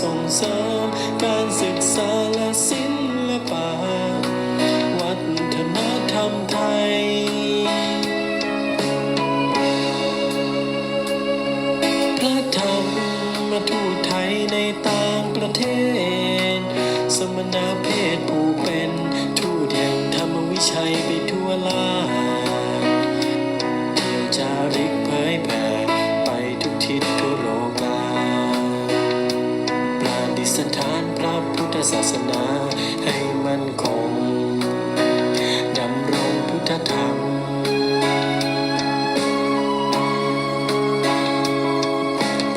ส่งเสริม การศึกษาและศิลปะวัฒนธรรมไทย พระธรรมมาทูตไทยในต่างประเทศ สมณเพศผู้เป็นทูตแห่งธรรมวิชัยไปทั่วลาเดี่ยวจาริกเผยแผ่ไปทุกทิศทั่ว ประดิษฐานพระพุทธศาสนาให้มั่นคงดำรงพุทธธรรม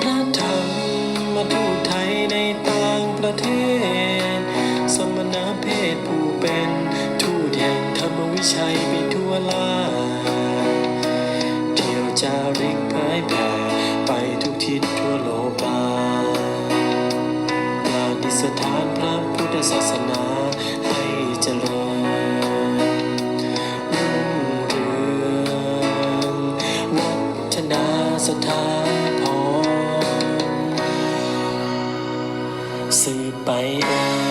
พระธรรมมาทูตไทยในต่างประเทศ สมณเพศผู้เป็นทูตแห่งธรรมวิชัยไปทั่วลาเที่ยวจาริกเผยแผ่ไปทุกทิศทั่วโลกา สถานพระพุทธศาสนาให้เจริญรุ่งเรืองวัฒนาสถานพรสืบไปเอง